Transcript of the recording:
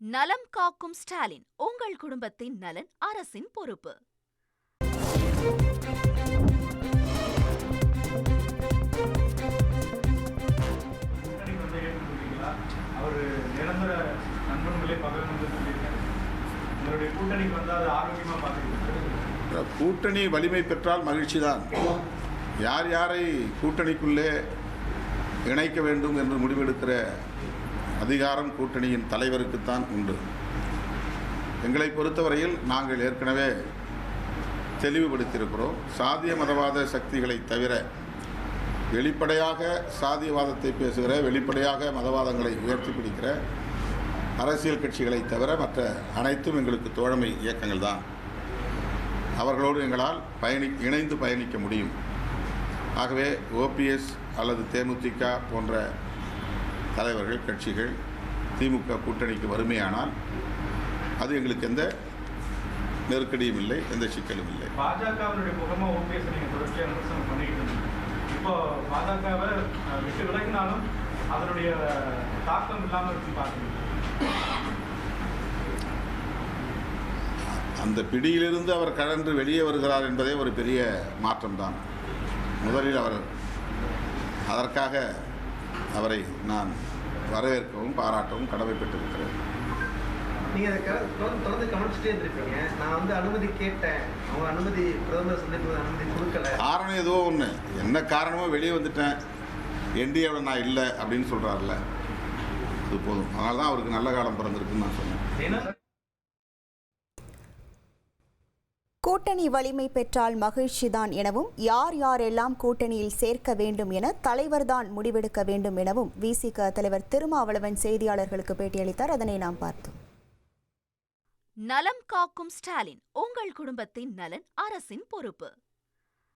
நலம் காக்கும் ஸ்டாலின் உங்கள் குடும்பத்தின் நலன் அரசின் பொறுப்பு. கூட்டணி வந்து ஏற்றுக்கொள்வீங்களா அவர் நிரந்தர நண்பர்களே பகல் வந்து சொல்லியிருக்காரு. உங்களுடைய கூட்டணிக்கு வந்து அது ஆரோக்கியமாக பார்த்துக்கிட்டு கூட்டணி வலிமை பெற்றால் மகிழ்ச்சிதான். யார் யாரை கூட்டணிக்குள்ளே இணைக்க வேண்டும் என்று முடிவெடுக்கிற அதிகாரம் கூட்டணியின் தலைவருக்குத்தான் உண்டு. எங்களை பொறுத்தவரையில் நாங்கள் ஏற்கனவே தெளிவுபடுத்தியிருக்கிறோம். சாதிய மதவாத சக்திகளை தவிர வெளிப்படையாக சாதியவாதத்தை பேசுகிற வெளிப்படையாக மதவாதங்களை உயர்த்தி பிடிக்கிற அரசியல் கட்சிகளை தவிர மற்ற அனைத்தும் எங்களுக்கு தோழமை இயக்கங்கள் தான். அவர்களோடு எங்களால் பயணி இணைந்து பயணிக்க முடியும். ஆகவே ஓபிஎஸ் அல்லது தேமுதிக போன்ற தலைவர்கள் கட்சிகள் திமுக கூட்டணிக்கு வறுமையானால் அது எங்களுக்கு எந்த நெருக்கடியும் இல்லை எந்த சிக்கலும் இல்லை. பாஜகவினுடைய முகமாக ஓபிஎஸ் நீங்கள் தொடர்ச்சியாக விமர்சனம் பண்ணிக்கிட்டு இருந்தீங்க. இப்போ பாஜகவை விட்டு விலகினாலும் அதனுடைய தாக்கம் இல்லாமல் இருக்கு பார்க்குறீங்க? அந்த பிடியிலிருந்து அவர் கழன்று வெளியே வருகிறார் என்பதே ஒரு பெரிய மாற்றம்தான். முதலில் அவர் அதற்காக அவரை நான் வரவேற்கவும் பாராட்டவும் கடமைப்பட்டிருக்கிறேன். நீங்க அதை க- தொடர்ந்து கவனிச்சுட்டே இருந்திருப்பீங்க. நான் வந்து அனுமதி கேட்டேன். அவங்க அனுமதி பிரதமர் சந்திப்பு அனுமதி கொடுக்கல. காரணம் ஏதோ ஒன்று என்ன காரணமோ வெளியே வந்துட்டேன். என்டிஏவில் நான் இல்லை அப்படின்னு சொல்கிறார்ல அது போதும். அதனால தான் அவருக்கு நல்ல காலம் பிறந்திருக்குன்னு நான் சொன்னேன். ஏன்னா கூட்டணி வலிமை பெற்றால் மகிழ்ச்சிதான் எனவும் யார் யாரெல்லாம் கூட்டணியில் சேர்க்க வேண்டும் என தலைவர்தான் முடிவெடுக்க வேண்டும் எனவும் விசிக தலைவர் திருமாவளவன் செய்தியாளர்களுக்கு பேட்டியளித்தார். அதனை நாம் பார்த்தோம். நலம் காக்கும் ஸ்டாலின் உங்கள் குடும்பத்தின் நலன் அரசின் பொறுப்பு.